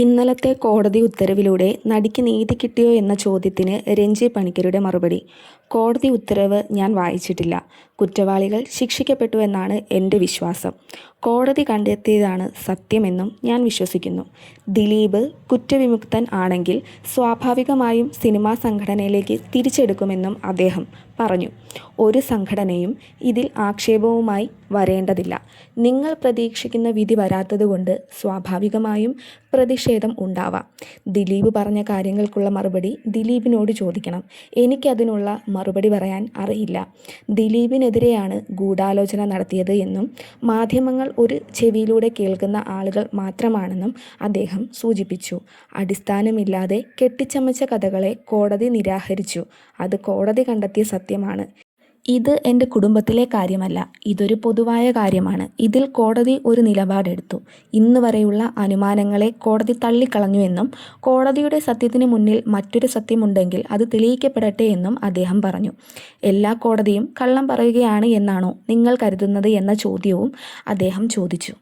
ഇന്നലത്തെ കോടതി ഉത്തരവിലൂടെ നടിക്ക് നീതി കിട്ടിയോ എന്ന ചോദ്യത്തിന് രഞ്ജി പണിക്കരുടെ മറുപടി. കോടതി ഉത്തരവ് ഞാൻ വായിച്ചിട്ടില്ല. കുറ്റവാളികൾ ശിക്ഷിക്കപ്പെട്ടു എന്നാണ് എന്റെ വിശ്വാസം. കോടതി കണ്ടെത്തിയതാണ് സത്യമെന്നും ഞാൻ വിശ്വസിക്കുന്നു. ദിലീപ് കുറ്റവിമുക്തൻ ആണെങ്കിൽ സ്വാഭാവികമായും സിനിമാ സംഘടനയിലേക്ക് തിരിച്ചെടുക്കുമെന്നും അദ്ദേഹം പറഞ്ഞു. ഒരു സംഘടനയും ഇതിൽ ആക്ഷേപവുമായി വരേണ്ടതില്ല. നിങ്ങൾ പ്രതീക്ഷിക്കുന്ന വിധി വരാത്തതുകൊണ്ട് സ്വാഭാവികമായും പ്രതിഷേധം ഉണ്ടാവാം. ദിലീപ് പറഞ്ഞ കാര്യങ്ങൾക്കുള്ള മറുപടി ദിലീപിനോട് ചോദിക്കണം. എനിക്കതിനുള്ള മറുപടി പറയാൻ അറിയില്ല. ദിലീപിനെതിരെയാണ് ഗൂഢാലോചന നടത്തിയത് എന്നും മാധ്യമങ്ങൾ ഒരു ചെവിയിലൂടെ കേൾക്കുന്ന ആളുകൾ മാത്രമാണെന്നും അദ്ദേഹം സൂചിപ്പിച്ചു. അടിസ്ഥാനമില്ലാതെ കെട്ടിച്ചമച്ച കഥകളെ കോടതി നിരാഹരിച്ചു അത് കോടതി കണ്ടെത്തിയ സത്യമാണ്. ഇത് എന്റെ കുടുംബത്തിലെ കാര്യമല്ല. ഇതൊരു പൊതുവായ കാര്യമാണ്. ഇതിൽ കോടതി ഒരു നിലപാടെടുത്തു. ഇന്ന് വരെയുള്ള അനുമാനങ്ങളെ കോടതി തള്ളിക്കളഞ്ഞുവെന്നും കോടതിയുടെ സത്യത്തിന് മുന്നിൽ മറ്റൊരു സത്യമുണ്ടെങ്കിൽ അത് തെളിയിക്കപ്പെടട്ടെ എന്നും അദ്ദേഹം പറഞ്ഞു. എല്ലാ കോടതിയും കള്ളം പറയുകയാണ് എന്നാണോ നിങ്ങൾ കരുതുന്നത് എന്ന ചോദ്യവും അദ്ദേഹം ചോദിച്ചു.